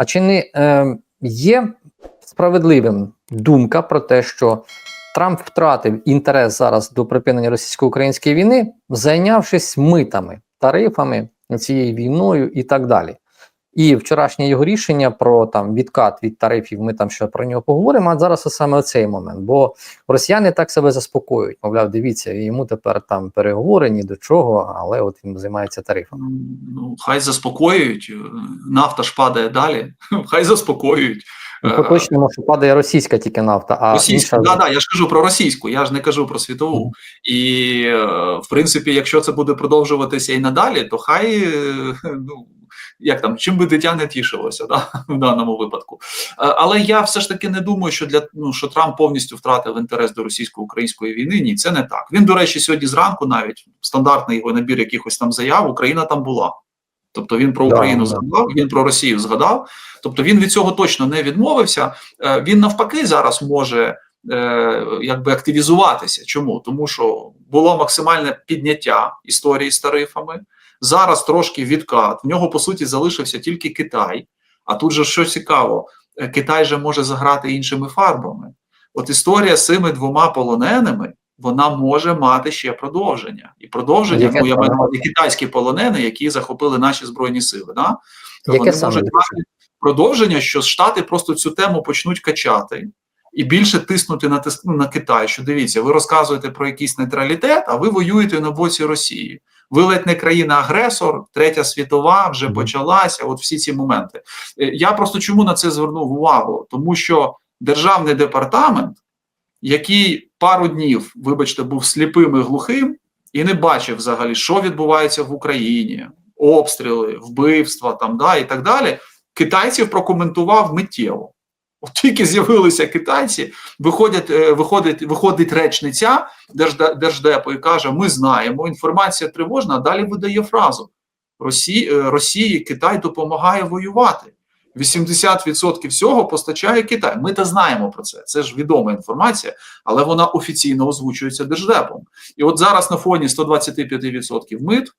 А чи не е, є справедливим думка про те, що Трамп втратив інтерес зараз до припинення російсько-української війни, зайнявшись митами, тарифами, цією війною і так далі? І вчорашнє його рішення про там відкат від тарифів, ми там ще про нього поговоримо. А зараз саме оцей момент. Бо росіяни так себе заспокоюють. Мовляв, дивіться, йому тепер там переговори ні до чого, але от він займається тарифами. Ну, хай заспокоюють. Нафта ж падає далі. Хай заспокоюють. Ну, Поточному, що падає російська тільки нафта, а російська, інша... да, да, я ж кажу про російську, я ж не кажу про світову. Mm. І в принципі, якщо це буде продовжуватися і надалі, то хай ну. Як там, чим би дитя не тішилося да, в даному випадку. Але я все ж таки не думаю, що для ну що Трамп повністю втратив інтерес до російсько-української війни. Ні, це не так. Він, до речі, сьогодні зранку, навіть стандартний його набір якихось там заяв, Україна там була. Тобто він про Україну да, згадав, він про Росію згадав. Тобто він від цього точно не відмовився. Він навпаки зараз може якби активізуватися. Чому? Тому що було максимальне підняття історії з тарифами. Зараз трошки відкат. В нього по суті залишився тільки Китай. А тут же що цікаво, Китай же може заграти іншими фарбами. От історія з цими двома полоненими. Вона може мати ще продовження, і продовження ну я маю на увазі китайські полонени, які захопили наші збройні сили. Да? Яке Вони можуть мати продовження, що Штати просто цю тему почнуть качати і більше тиснути на тисну на Китай. Що дивіться, ви розказуєте про якийсь нейтралітет, а ви воюєте на боці Росії. Ви ледь не країна-агресор, третя світова вже почалася. От всі ці моменти. Я просто чому на це звернув увагу? Тому що державний департамент, який пару днів, вибачте, був сліпим і глухим, і не бачив взагалі, що відбувається в Україні, обстріли, вбивства там да і так далі. Китайців прокоментував миттєво. От тільки з'явилися китайці, виходять, виходить, виходить речниця Держдепу і каже: Ми знаємо, інформація тривожна, а далі видає фразу: Росії, Росії Китай допомагає воювати. 80% всього постачає Китай. Ми то знаємо про це. Це ж відома інформація, але вона офіційно озвучується держдепом. І от зараз на фоні 125% мит.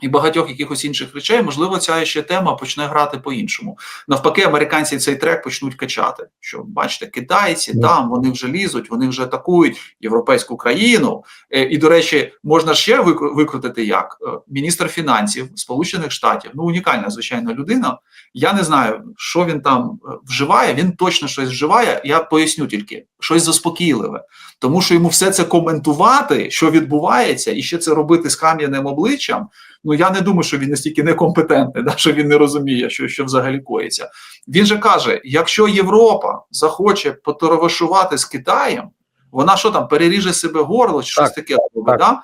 І багатьох якихось інших речей, можливо, ця ще тема почне грати по-іншому. Навпаки, американці цей трек почнуть качати. Що бачите, китайці там вони вже лізуть, вони вже атакують європейську країну. І, до речі, можна ще викрутити як міністр фінансів Сполучених Штатів. Ну, унікальна звичайно людина. Я не знаю, що він там вживає. Він точно щось вживає. Я поясню тільки щось заспокійливе, тому що йому все це коментувати, що відбувається, і ще це робити з кам'яним обличчям. Ну я не думаю, що він настільки некомпетентний, да, що він не розуміє, що що взагалі коїться. Він же каже: якщо Європа захоче поторовашувати з Китаєм, вона що там переріже себе горло, чи щось таке так. Да?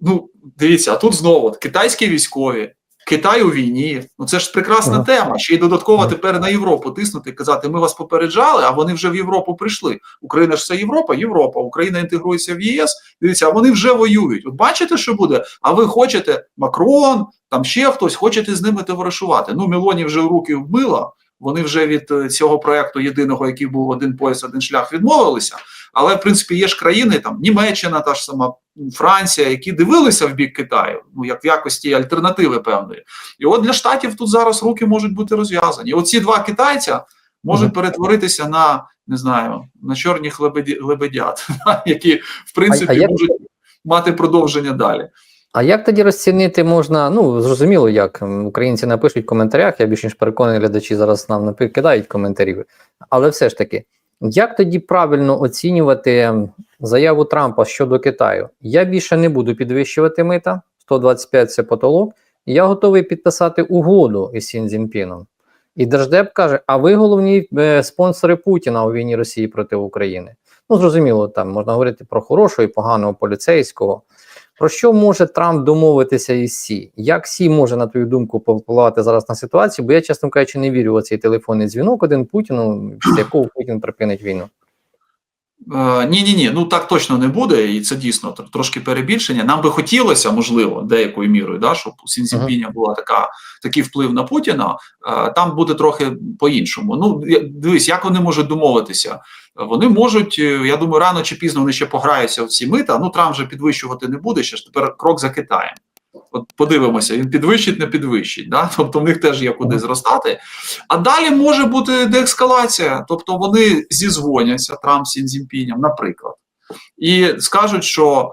Ну дивіться, а тут знову китайські військові. Китай у війні, ну це ж прекрасна ага. тема. Ще й додатково тепер на Європу тиснути, казати, ми вас попереджали, а вони вже в Європу прийшли. Україна ж це Європа, Європа, Україна інтегрується в ЄС. Дивіться, а вони вже воюють. От бачите, що буде? А ви хочете Макрон, там ще хтось, хочете з ними товаришувати. Ну, Мелоні вже руки вбила. Вони вже від цього проекту єдиного, який був один пояс, один шлях, відмовилися. Але в принципі є ж країни, там Німеччина, та ж сама Франція, які дивилися в бік Китаю, ну як в якості альтернативи певної. І от для штатів тут зараз руки можуть бути розв'язані. Оці два китайця можуть перетворитися на не знаю на чорних лебеді, лебедят, які в принципі а, а можуть як... мати продовження далі. А як тоді розцінити можна? Ну зрозуміло, як українці напишуть в коментарях. Я більш ніж переконаний, глядачі зараз нам кидають коментарі, але все ж таки. Як тоді правильно оцінювати заяву Трампа щодо Китаю? Я більше не буду підвищувати мита, 125 це потолок, я готовий підписати угоду із Сін Цзіньпіном. І Держдеп каже: а ви головні е, спонсори Путіна у війні Росії проти України. Ну, зрозуміло, там можна говорити про хорошого і поганого поліцейського. Про що може Трамп домовитися із Сі? Як Сі може, на твою думку, повпливати зараз на ситуацію? Бо я, чесно кажучи, не вірю у цей телефонний дзвінок один Путіну, після якого Путін припинить війну. Ні, ні, ні, ну так точно не буде, і це дійсно трошки перебільшення. Нам би хотілося, можливо, деякою мірою, да, щоб у Сінцінпіня була така такий вплив на Путіна. Там буде трохи по-іншому. Ну дивись, як вони можуть домовитися. Вони можуть, я думаю, рано чи пізно вони ще пограються в ці мита. Ну Трамп вже підвищувати не буде. Ще ж тепер крок за Китаєм. От подивимося, він підвищить, не підвищить. Да? Тобто в них теж є куди зростати. А далі може бути деескалація. Тобто вони зізвоняться Трамп з Сінзінпіням, наприклад, і скажуть, що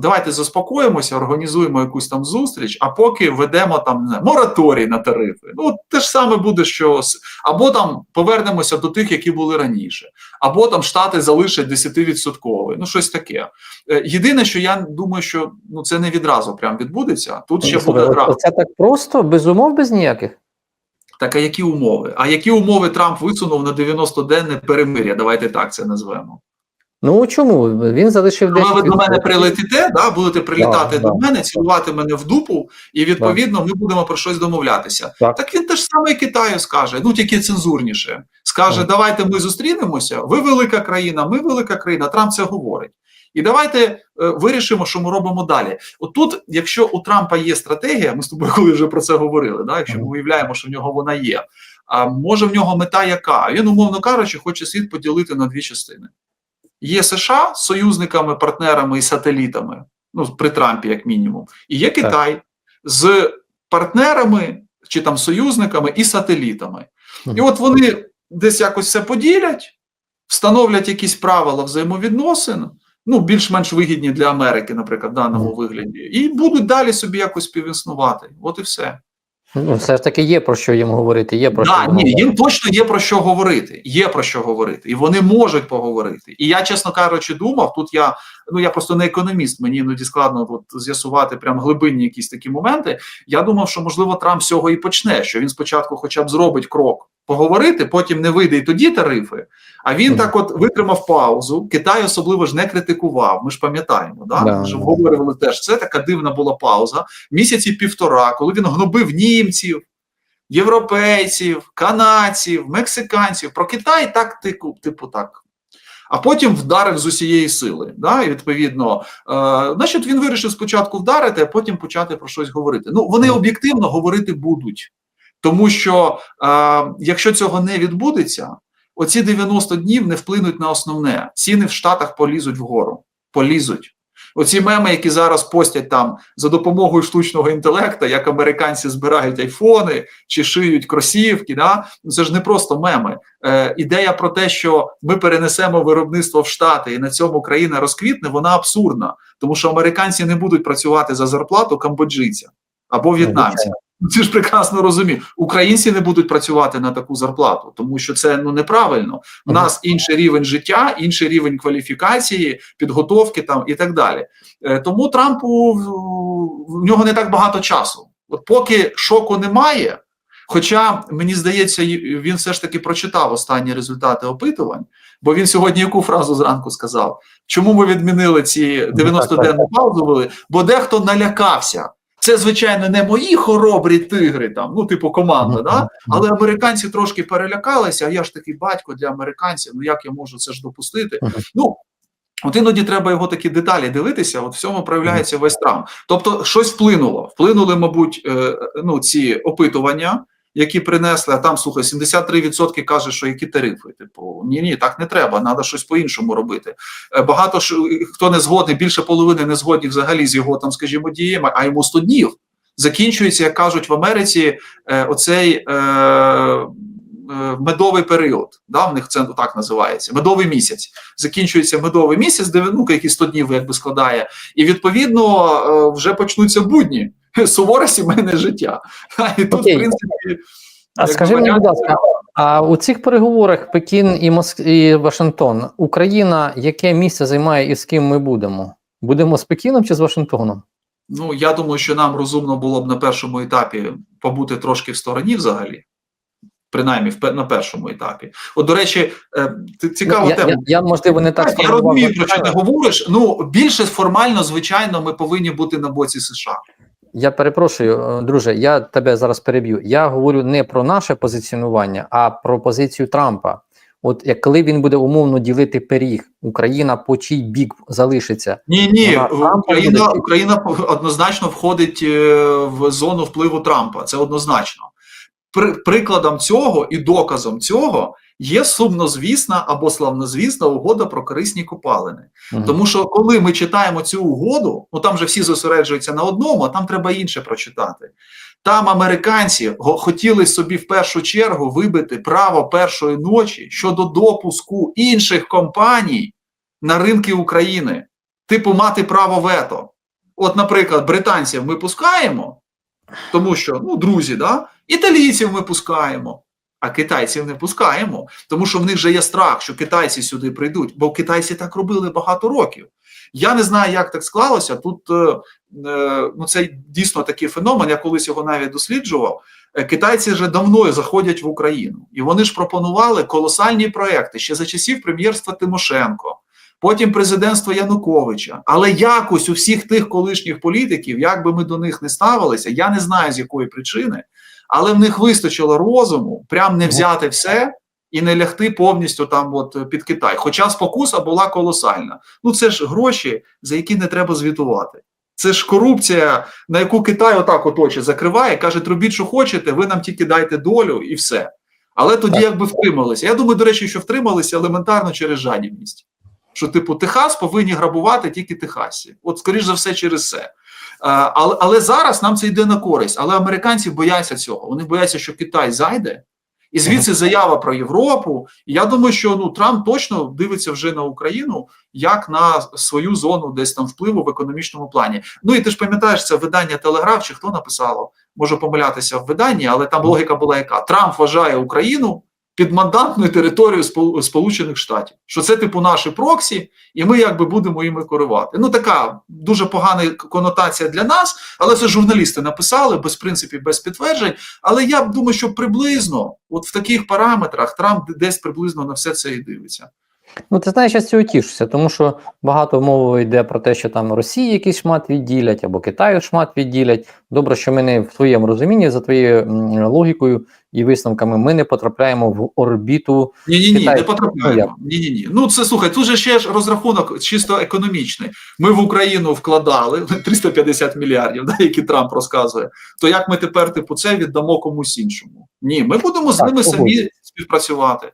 давайте заспокоїмося, організуємо якусь там зустріч, а поки ведемо там не знаю, мораторій на тарифи. Ну, те ж саме буде, що або там повернемося до тих, які були раніше, або там штати залишать 10%, ну щось таке. Е, Єдине, що я думаю, що ну це не відразу прям відбудеться. Тут ще буде Слухай, гра. Це так просто, без умов, без ніяких. Так, а які умови? А які умови Трамп висунув на 90-денне перемир'я? Давайте так це назвемо. Ну чому? Він залишив Коли ви до мене прилетите, да, будете прилітати Да, до да. мене, цілувати мене в дупу, і відповідно ми будемо про щось домовлятися. Так. Так, він теж саме Китаю скаже, ну тільки цензурніше. Скаже: Так. давайте ми зустрінемося. Ви велика країна, ми велика країна. Трамп це говорить. І давайте е, вирішимо, що ми робимо далі. От тут, якщо у Трампа є стратегія, ми з тобою коли вже про це говорили, да, якщо ми уявляємо, що в нього вона є. А може в нього мета яка? Він, умовно кажучи, хоче світ поділити на дві частини. Є США з союзниками, партнерами і сателітами, ну при Трампі, як мінімум, і є Китай з партнерами чи там союзниками і сателітами. І от вони десь якось це поділять, встановлять якісь правила взаємовідносин, ну більш-менш вигідні для Америки, наприклад, в даному вигляді, і будуть далі собі якось співіснувати. От і все. Ну, все ж таки є про що їм говорити. Є про Да, що ні, їм їм точно є про що говорити. Є про що говорити, і вони можуть поговорити. І я, чесно кажучи, думав, тут я ну я просто не економіст, мені іноді складно от, з'ясувати прям глибинні якісь такі моменти. Я думав, що можливо Трамп з цього і почне. Що він спочатку, хоча б зробить крок поговорити, потім не вийде і тоді тарифи. А він Мгм. так, от витримав паузу. Китай особливо ж не критикував. Ми ж пам'ятаємо, да? Да, ж обговорювали теж. Це така дивна була пауза. Місяці півтора, коли він гнобив німців європейців, канадців, мексиканців. Про Китай так типу, типу так. А потім вдарив з усієї сили. Да? І відповідно, е, значить, він вирішив спочатку вдарити, а потім почати про щось говорити. Ну, вони об'єктивно говорити будуть. Тому що е, якщо цього не відбудеться, оці 90 днів не вплинуть на основне. Ціни в Штатах полізуть вгору. Полізуть. Оці меми, які зараз постять там за допомогою штучного інтелекту, як американці збирають айфони чи шиють кросівки, да? ну це ж не просто меми. Е, ідея про те, що ми перенесемо виробництво в Штати і на цьому країна розквітне, вона абсурдна, тому що американці не будуть працювати за зарплату камбоджийця або в'єтнамця. Ну, Ти ж прекрасно розумів. Українці не будуть працювати на таку зарплату, тому що це ну неправильно. У нас інший рівень життя, інший рівень кваліфікації, підготовки там і так далі. Е, Тому Трампу в- нього не так багато часу. От поки шоку немає. Хоча мені здається, він все ж таки прочитав останні результати опитувань, бо він сьогодні яку фразу зранку сказав: чому ми відмінили ці 90-денну паузу? вели? Бо дехто налякався. Це, звичайно, не мої хоробрі тигри, там, ну, типу, команда, да? але американці трошки перелякалися, а я ж такий батько для американців, ну як я можу це ж допустити? Ну, От іноді треба його такі деталі дивитися. От в цьому проявляється весь Трамп. Тобто, щось вплинуло. Вплинули, мабуть, е, ну ці опитування, які принесли. А там слухай, 73% каже, що які тарифи. Типу, ні, ні, так не треба. треба щось по-іншому робити. Е, Багато ж хто не згодний, більше половини не згодні взагалі з його там, скажімо, діями, а йому 100 днів. Закінчується, як кажуть в Америці, е, оцей е, е, медовий період. Да, в них це так називається. Медовий місяць. Закінчується медовий місяць, де ну, який 100 днів якби складає, і відповідно е, вже почнуться будні. Суворе сімейне життя. І тут, Окей. в принципі, А скажи мені, будь ласка, а у цих переговорах Пекін і Моск... і Вашингтон, Україна яке місце займає і з ким ми будемо? Будемо з Пекіном чи з Вашингтоном? Ну я думаю, що нам розумно було б на першому етапі побути трошки в стороні взагалі. Принаймні, в на першому етапі. От, до речі, е, ц- цікава я, тема. я, я, можливо, не так я розумію, про що ти говориш. Ну більше формально, звичайно, ми повинні бути на боці США. Я перепрошую, е, друже, я тебе зараз переб'ю. Я говорю не про наше позиціонування, а про позицію Трампа. От як коли він буде умовно ділити пиріг, Україна по чий бік залишиться. Ні, ні, Вона Україна, буде- Україна однозначно входить е, в зону впливу Трампа. Це однозначно. при, прикладом цього і доказом цього є сумнозвісна або славнозвісна угода про корисні копалини. Мгм. Тому що коли ми читаємо цю угоду, ну там же всі зосереджуються на одному, а там треба інше прочитати. Там американці хотіли собі в першу чергу вибити право першої ночі щодо допуску інших компаній на ринки України, типу мати право вето. От, наприклад, британців ми пускаємо, тому що ну, друзі, да? італійців ми пускаємо, а китайців не пускаємо, тому що в них вже є страх, що китайці сюди прийдуть, бо китайці так робили багато років. Я не знаю, як так склалося. Тут е, е, ну, це дійсно такий феномен. Я колись його навіть досліджував. Е, Китайці вже давно заходять в Україну, і вони ж пропонували колосальні проекти ще за часів прем'єрства Тимошенко, потім президентства Януковича. Але якось у всіх тих колишніх політиків, як би ми до них не ставилися, я не знаю з якої причини, але в них вистачило розуму прям не взяти все і не лягти повністю там, от під Китай. Хоча спокуса була колосальна. Ну це ж гроші, за які не треба звітувати. Це ж корупція, на яку Китай отак от очі закриває, каже: робіть, що хочете, ви нам тільки дайте долю і все. Але тоді якби втрималися. Я думаю, до речі, що втрималися елементарно через жадібність. Що, типу, Техас повинні грабувати тільки Техасі. От, скоріш за все, через це. Е, Але, але зараз нам це йде на користь. Але американці бояться цього. Вони бояться, що Китай зайде, і звідси заява про Європу. І я думаю, що ну Трамп точно дивиться вже на Україну як на свою зону десь там впливу в економічному плані. Ну і ти ж пам'ятаєш це видання Телеграф, чи хто написало? Можу помилятися в виданні, але там логіка була яка: Трамп вважає Україну підмандатною територією Спол- Сполучених Штатів, що це типу наші проксі, і ми якби будемо їми керувати. Ну така дуже погана конотація для нас, але це журналісти написали без принципів, без підтверджень. Але я думаю, що приблизно, от в таких параметрах, Трамп десь приблизно на все це і дивиться. Ну, ти знаєш, я з цього тішуся, тому що багато мови йде про те, що там Росії якийсь шмат відділять або Китаю шмат відділять. Добре, що ми не в твоєму розумінні, за твоєю логікою і висновками, ми не потрапляємо в орбіту. Ні, ні, ні, не потрапляємо. Ні, ні, ні. Ну це слухай, тут же ще ж розрахунок чисто економічний. Ми в Україну вкладали 350 мільярдів, да, які Трамп розказує. То як ми тепер типу це віддамо комусь іншому? Ні, ми будемо з Так, ними самі співпрацювати.